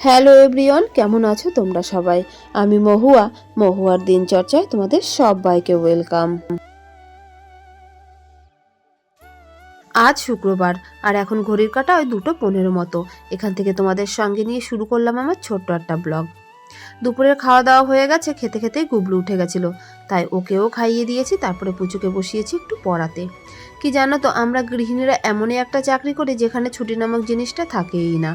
Hello everyone, কেমন আছো তোমরা সবাই? আমি মহুয়া, মহুয়ার দিনচর্চায় তোমাদের সবাইকে ওয়েলকাম। আজ শুক্রবার, আর এখন ঘড়ির কাটা ওই দুটো পনেরো মতো। এখান থেকে তোমাদের সঙ্গে নিয়ে শুরু করলাম আমার ছোট্ট একটা ব্লগ। দুপুরের খাওয়া দাওয়া হয়ে গেছে, খেতে খেতেই গুবলু উঠে গেছিল। তাই ওকেও খাইয়ে দিয়েছি, তারপরে পুচুকে বসিয়েছি একটু পড়াতে। কি জানো তো, আমরা গৃহিণীরা এমনই একটা চাকরি করি যেখানে ছুটি নামক জিনিসটা থাকেই না।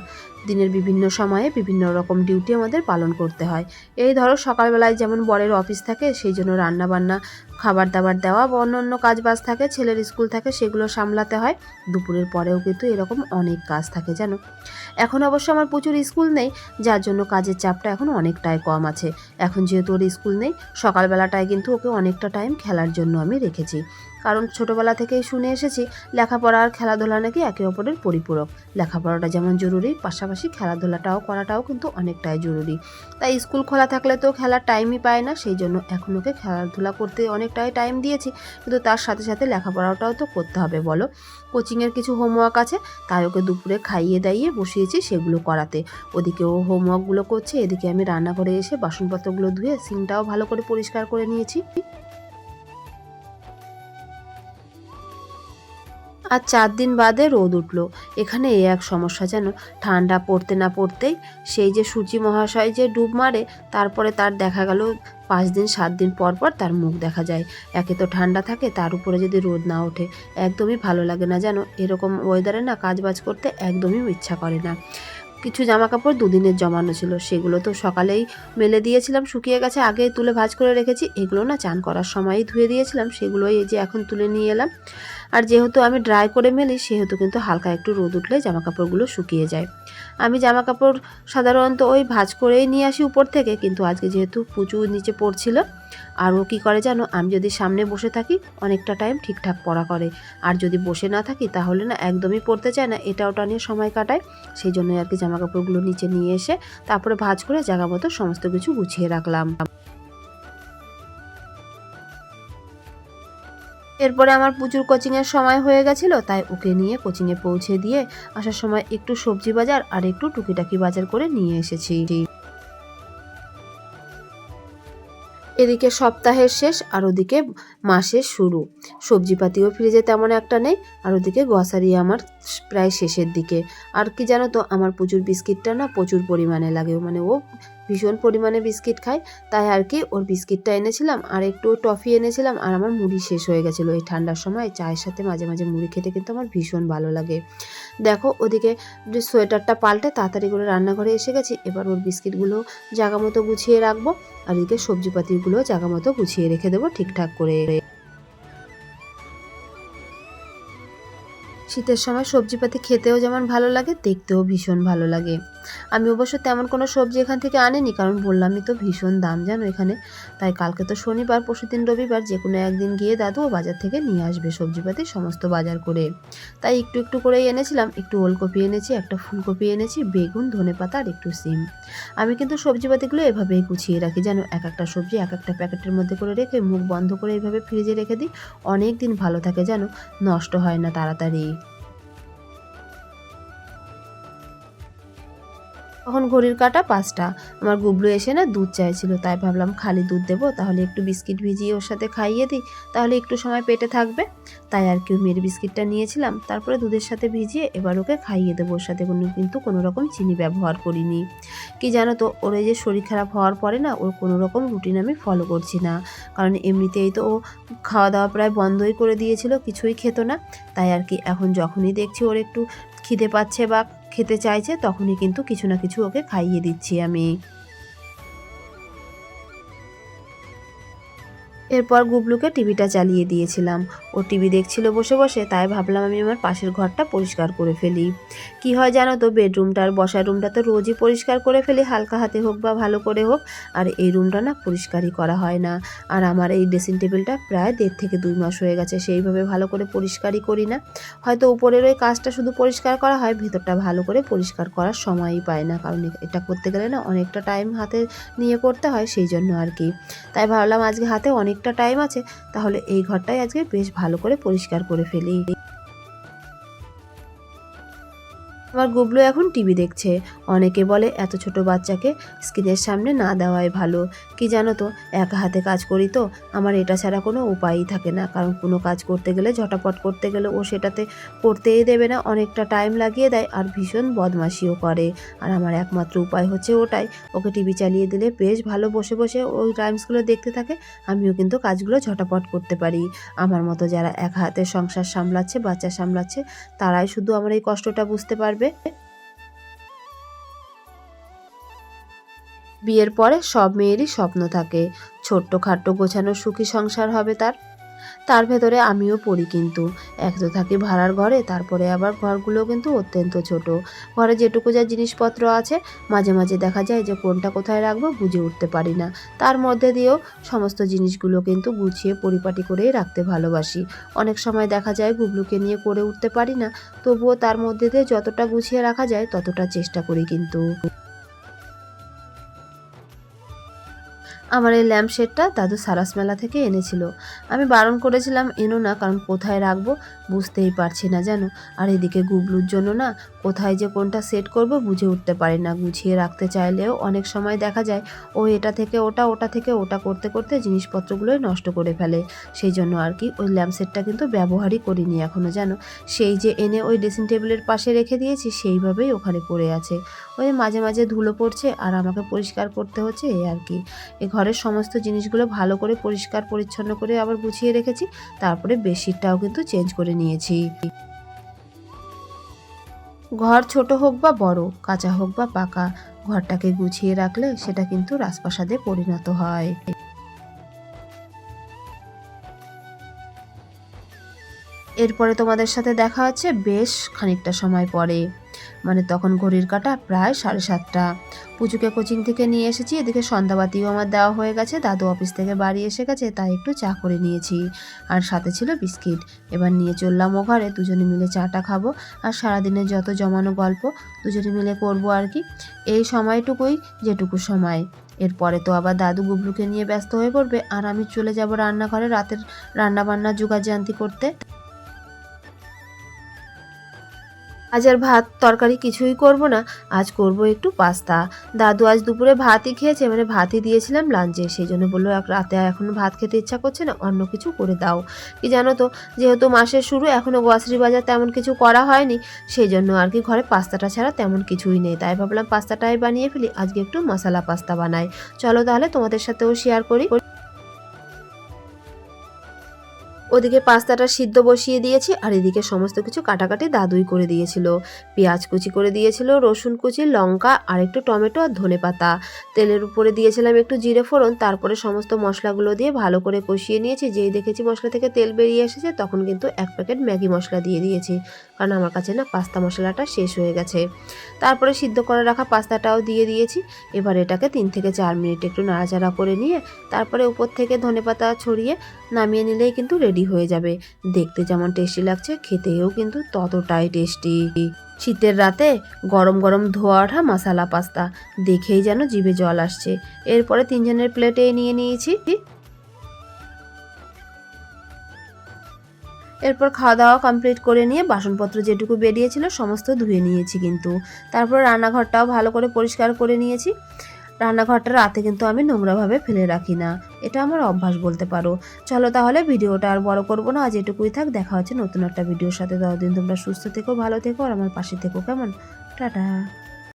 দিনের বিভিন্ন সময়ে বিভিন্ন রকম ডিউটি আমাদের পালন করতে হয়। এই ধরো সকালবেলায় যেমন বরের অফিস থাকে, সেই জন্য রান্নাবান্না খাবার দাবার দেওয়া বা অন্য অন্য কাজ বাজ থাকে, ছেলের স্কুল থাকে, সেগুলো সামলাতে হয়। দুপুরের পরেও কিন্তু এরকম অনেক কাজ থাকে, জানো? এখন অবশ্য আমার প্রচুর স্কুল নেই, যার জন্য কাজের চাপটা এখন অনেকটাই কম আছে। এখন যেহেতু ওর স্কুল নেই, সকালবেলাটায় কিন্তু ওকে অনেকটা টাইম খেলার জন্য আমি রেখেছি। কারণ ছোটবেলা থেকেই শুনে এসেছি, লেখাপড়া আর খেলাধুলা নাকি একে অপরের পরিপূরক। লেখাপড়াটা যেমন জরুরি, পাশাপাশি খেলাধুলাটাও করাটাও কিন্তু অনেকটাই জরুরি। তাই স্কুল খোলা থাকলে তো খেলার টাইমই পায় না, সেই জন্য এখন ওকে খেলাধুলা করতে অনেকটাই টাইম দিয়েছি। কিন্তু তার সাথে সাথে লেখাপড়াটাও তো করতে হবে, বলো। কোচিংয়ের কিছু হোমওয়ার্ক আছে, তাই ওকে দুপুরে খাইয়ে দাইয়ে বসিয়েছি সেগুলো করাতে। ওদিকে ও হোমওয়ার্কগুলো করছে, এদিকে আমি রান্না করে এসে বাসনপত্রগুলো ধুয়ে সিংটাও ভালো করে পরিষ্কার করে নিয়েছি। আর চার দিন বাদে রোদ উঠল। এখানে এ এক সমস্যা যেন ঠান্ডা পড়তে না পড়তেই সেই যে সূচি মহাশয় যে ডুব মারে, তারপরে তার দেখা গেল পাঁচ দিন, সাত দিন পর পর তার মুখ দেখা যায়। একে তো ঠান্ডা থাকে, তার উপরে যদি রোদ না ওঠে, একদমই ভালো লাগে না যেন। এরকম ওয়েদারে না কাজ বাজ করতে একদমই ইচ্ছা করে না। কিছু জামা কাপড় দুদিনের জমানো ছিল। সেগুলো তো সকালেই মেলে দিয়েছিলাম, শুকিয়ে গেছে, আগে তুলে ভাজ করে রেখেছি। এগুলো না চান করার সময়ই ধুয়ে দিয়েছিলাম, সেগুলোই এই যে এখন তুলে নিয়ে এলাম। আর যেহেতু আমি ড্রাই করে মেলি, সেহেতু কিন্তু হালকা একটু রোদ উঠলে জামা কাপড়গুলো শুকিয়ে যায়। আমি জামা কাপড় সাধারণত ওই ভাজ করেই নিয়ে আসি উপর থেকে, কিন্তু আজকে যেহেতু পুচু নিচে পড়ছিল, আর ও কী করে জানো, আমি যদি সামনে বসে থাকি, অনেকটা টাইম ঠিকঠাক পড়া করে। আর যদি বসে না থাকি, তাহলে না একদমই পড়তে চায় না, এটা ওটা নিয়ে সময় কাটায়। সেই জন্যই আর কি জামাকাপড়গুলো নিচে নিয়ে এসে, তারপরে ভাজ করে জায়গা মতো সমস্ত কিছু গুছিয়ে রাখলাম। এরপরে আমার প্রচুর কোচিংয়ের সময় হয়ে গেছিল, তাই ওকে নিয়ে কোচিংয়ে পৌঁছে দিয়ে আসার সময় একটু সবজি বাজার আর একটু টুকিটাকি বাজার করে নিয়ে এসেছি। এদিকে সপ্তাহের শেষ আর ওদিকে মাসের শুরু। সবজিপাতিও ফ্রিজে তেমন একটা নেই, আর ওদিকে গ্রসারি আমার প্রায় শেষের দিকে। আর কি জানো তো, আমার প্রচুর বিস্কিটটা না প্রচুর পরিমাণে লাগে মানে ও ভীষণ পরিমাণে বিস্কিট খায় তাই আর কি, ওর বিস্কিটটা এনেছিলাম আর একটু টফি এনেছিলাম আর আমার মুড়ি শেষ হয়ে গেছিল। এই ঠান্ডার সময় চায়ের সাথে মাঝে মাঝে মুড়ি খেতে কিন্তু আমার ভীষণ ভালো লাগে। দেখো ওদিকে যে সোয়েটারটা পাল্টে তাড়াতাড়ি করে রান্নাঘরে এসে গেছি। এবার ওর বিস্কিটগুলো জাগা মতো গুছিয়ে রাখব। আর এদিকে সবজিপাতিগুলো জাগা মতো গুছিয়ে রেখে দেবো ঠিকঠাক করে। শীতের সময় সবজিপাতি খেতেও যেমন ভালো লাগে, দেখতেও ভীষণ ভালো লাগে। আমি অবশ্য তেমন কোনো সবজি এখান থেকে আনিনি, কারণ বললামই তো ভীষণ দাম, জানো এখানে? তাই কালকে তো শনিবার, পরশুদিন রবিবার যে কোনো একদিন গিয়ে দাদু বাজার থেকে নিয়ে আসবে সবজিপাতি সমস্ত বাজার করে। তাই একটু একটু করেই এনেছিলাম, একটু ওলকপি এনেছি, একটা ফুলকপি এনেছি, বেগুন, ধনে পাতা আর একটু সিম। আমি কিন্তু সবজিপাতিগুলো এভাবেই গুছিয়ে রাখি যেন এক একটা সবজি এক একটা প্যাকেটের মধ্যে করে রেখে, মুখ বন্ধ করে এইভাবে ফ্রিজে রেখে দিই অনেক দিন ভালো থাকে যেন নষ্ট হয় না তাড়াতাড়ি। তখন ঘড়ির কাটা পাঁচটা। আমার গুবলু এসে না দুধ চাইছিল, তাই ভাবলাম খালি দুধ দেবো, তাহলে একটু বিস্কিট ভিজিয়ে ওর সাথে খাইয়ে দিই, তাহলে একটু সময় পেটে থাকবে। তাই আর কি মেয়ের বিস্কিটটা নিয়েছিলাম, তারপরে দুধের সাথে ভিজিয়ে এবার ওকে খাইয়ে দেবো ওর সাথে কোনো কিন্তু কোনো রকম চিনি ব্যবহার করিনি। কি জানো তো, ওর এই যে শরীর খারাপ হওয়ার পরে না ওর কোনো রকম রুটিন আমি ফলো করছি না। কারণ এমনিতেই তো ও খাওয়া দাওয়া প্রায় বন্ধই করে দিয়েছিল, কিছুই খেত না। তাই আর কি, এখন যখনই দেখছি ওর একটু খিদে পাচ্ছে বা খেতে চাইছে তখনই কিন্তু কিছু না কিছু ওকে খাইয়ে দিচ্ছি আমি। এরপর গুবলুকে টিভিটা চালিয়ে দিয়েছিলাম। ও টিভি দেখছিল বসে বসে, তাই ভাবলাম আমি আমার পাশের ঘরটা পরিষ্কার করে ফেলি। কি হয় জানো তো বেডরুমটার বসার রুমটা তো রোজই পরিষ্কার করে ফেলি, হালকা হাতে হোক বা ভালো করে হোক। আর এই রুমটা না পরিষ্কারই করা হয় না। আর আমার এই ড্রেসিং টেবিলটা প্রায় দেড় থেকে দুই মাস হয়ে গেছে, সেইভাবে ভালো করে পরিষ্কারই করি না। হয়তো উপরের ওই কাজটা শুধু পরিষ্কার করা হয়, ভেতরটা ভালো করে পরিষ্কার করার সময়ই পায় না, কারণ এটা করতে গেলে না অনেকটা টাইম হাতে নিয়ে করতে হয়, সেই জন্য আর কি। তাই ভাবলাম আজকে হাতে অনেকটা টাইম আছে তাহলে এই ঘরটাই আজকে বেশ ভালো করে পরিষ্কার করে ফেলি। আমার গুবলু এখন টিভি দেখছে। অনেকে বলে এত ছোট বাচ্চাকে স্ক্রিনের সামনে না দেওয়াই ভালো। কি জানো তো, একা হাতে কাজ করি তো, আমার এটা ছাড়া কোনো উপায়ই থাকে না। কারণ কোনো কাজ করতে গেলে, ঝটাপট করতে গেলে ও সেটাতে করতেই দেবে না, অনেকটা টাইম লাগিয়ে দেয় আর ভীষণ বদমাশিও করে। আর আমার একমাত্র উপায় হচ্ছে ওটাই। ওকে টিভি চালিয়ে দিলে বেশ ভালো বসে বসে ওই টাইমসগুলো দেখতে থাকে, আমিও কিন্তু কাজগুলো ঝটাপট করতে পারি। আমার মতো যারা এক হাতে সংসার সামলাচ্ছে, বাচ্চা সামলাচ্ছে, তারাই শুধু আমার এই কষ্টটা বুঝতে পারবে। বিয়ের পরে সব মেয়েরই স্বপ্ন থাকে। ছোট্ট খাট্ট গোছানো সুখী সংসার হবে তার। তার ভেতরে আমিও পড়ি কিন্তু। এক তো থাকি ভাড়ার ঘরে, তারপরে আবার ঘরগুলো কিন্তু অত্যন্ত ছোট। ঘরে যেটুকু যা জিনিসপত্র আছে, মাঝে মাঝে দেখা যায় যে কোনটা কোথায় রাখব বুঝে উঠতে পারি না। তার মধ্যে দিয়েও সমস্ত জিনিসগুলো কিন্তু গুছিয়ে পরিপাটি করেই রাখতে ভালোবাসি। অনেক সময় দেখা যায় গুবলুকে নিয়ে করে উঠতে পারি না, তবুও তার মধ্যে দিয়ে যতটা গুছিয়ে রাখা যায় ততটা চেষ্টা করি কিন্তু। আমার এই ল্যাম্পশেডটা দাদু সারাস মেলা থেকে এনেছিল। আমি বারণ করেছিলাম, এনো না, কারণ কোথায় রাখব বুঝতেই পারছি না জানো আর এদিকে গুবলুর জন্য না কোথায় যে কোনটা সেট করব বুঝে উঠতে পারি না। গুছিয়ে রাখতে চাইলেও অনেক সময় দেখা যায়, ও এটা থেকে ওটা ওটা থেকে ওটা করতে করতে জিনিসপত্রগুলোই নষ্ট করে ফেলে। সেই জন্য আর কি ওই ল্যাম্প সেটটা কিন্তু ব্যবহারই করিনি এখনও জানো? সেই যে এনে ওই ড্রেসিং টেবিলের পাশে রেখে দিয়েছি, সেইভাবেই ওখানে পড়ে আছে। ওই মাঝে মাঝে ধুলো পড়ছে আর আমাকে পরিষ্কার করতে হচ্ছে, এই আর কি। এ ঘরের সমস্ত জিনিসগুলো ভালো করে পরিষ্কার, পরিচ্ছন্ন করে আবার গুছিয়ে রেখেছি, তারপরে বেডশিটটাও কিন্তু চেঞ্জ করে নিয়েছি। ঘর ছোট হোক বা বড়, কাঁচা হোক বা পাকা, ঘরটাকে গুছিয়ে রাখলে সেটা কিন্তু রাজপ্রাসাদে পরিণত হয়। এরপরে তোমাদের সাথে দেখা হচ্ছে বেশ খানিকটা সময় পরে। মানে তখন ঘড়ির কাটা প্রায় সাড়ে সাতটা। পুজোকে কোচিং থেকে নিয়ে এসেছি, এদিকে সন্ধ্যাবাতিও আমার দেওয়া হয়ে গেছে, দাদু অফিস থেকে বাড়ি এসে গেছে, তাই একটু চা করে নিয়েছি। আর সাথে ছিল বিস্কিট। এবার নিয়ে চললাম ও ঘরে, দুজনে মিলে চাটা খাব। আর সারাদিনের যত জমানো গল্প, দুজনে মিলে করব আর কি। এই সময়টুকুই, যেটুকু সময়। এরপরে তো আবার দাদু গুবলুকে নিয়ে ব্যস্ত হয়ে পড়বে, আর আমি চলে যাব রান্নাঘরে রাতের রান্না বান্না জোগাড় করতে। আজ আর ভাত, তরকারি কিছুই করব না, আজ করব একটু পাস্তা। দাদু আজ দুপুরে ভাতই খেয়েছে মানে ভাতই দিয়েছিলাম লাঞ্চে, সেই জন্য বলল, এক রাতে এখন ভাত খেতে ইচ্ছা করছে না, অন্য কিছু করে দাও। কি জানো তো, যেহেতু মাসের শুরু এখনও গ্রসারি বাজার তেমন কিছু করা হয়নি, সেই জন্য আর কি ঘরে পাস্তাটা ছাড়া তেমন কিছুই নেই। তাই ভাবলাম পাস্তাটাই বানিয়ে ফেলি, আজকে একটু মশলা পাস্তা বানাই। চলো তাহলে তোমাদের সাথেও শেয়ার করি। ওদিকে পাস্তাটা সিদ্ধ বসিয়ে দিয়েছি আর এদিকে সমস্ত কিছু কাটাকাটি দাদুই করে দিয়েছিল। পেঁয়াজ কুচি করে দিয়েছিল, রসুন কুচি, লঙ্কা আর একটু টমেটো আর ধনে পাতা। তেলের উপরে দিয়েছিলাম একটু জিরে ফোড়ন, তারপরে সমস্ত মশলাগুলো দিয়ে ভালো করে কষিয়ে নিয়েছি। যেই দেখেছি মশলা থেকে তেল বেরিয়ে এসেছে, তখন কিন্তু এক প্যাকেট ম্যাগি মশলা দিয়ে দিয়েছি, কারণ আমার কাছে না পাস্তা মশলাটা শেষ হয়ে গেছে। তারপরে সিদ্ধ করে রাখা পাস্তাটাও দিয়ে দিয়েছি। এবার এটাকে তিন থেকে চার মিনিট একটু নাড়াচাড়া করে নিয়ে, তারপরে উপর থেকে ধনেপাতা ছড়িয়ে নামিয়ে নিলেই কিন্তু রেডি হয়ে যাবে। দেখতে যেমন টেস্টি লাগছে, খেতেও কিন্তু ততটাই টেস্টি শীতের রাতে গরম গরম ধোয়া ওঠা মশালা পাস্তা, দেখেই যেন জিভে জল আসছে। এরপরে তিনজনের প্লেটে নিয়ে নিয়েছি। এরপর খাওয়া দাওয়া কমপ্লিট করে নিয়ে বাসনপত্র যেটুকু বেরিয়েছিল সমস্ত ধুয়ে নিয়েছি কিন্তু। তারপর রান্নাঘরটাও ভালো করে পরিষ্কার করে নিয়েছি। রান্নাঘরটা রাতে কিন্তু আমি নোংরাভাবে ফেলে রাখি না। এটা আমার অভ্যাস বলতে পারো। চলো তাহলে ভিডিওটা আর বড় করব না। আজ এটুকুই থাক। দেখা হচ্ছে নতুন একটা ভিডিওর সাথে। ততদিন তোমরা সুস্থ থেকো, ভালো থেকো, আর আমার পাশে থেকো। কেমন? টাটা।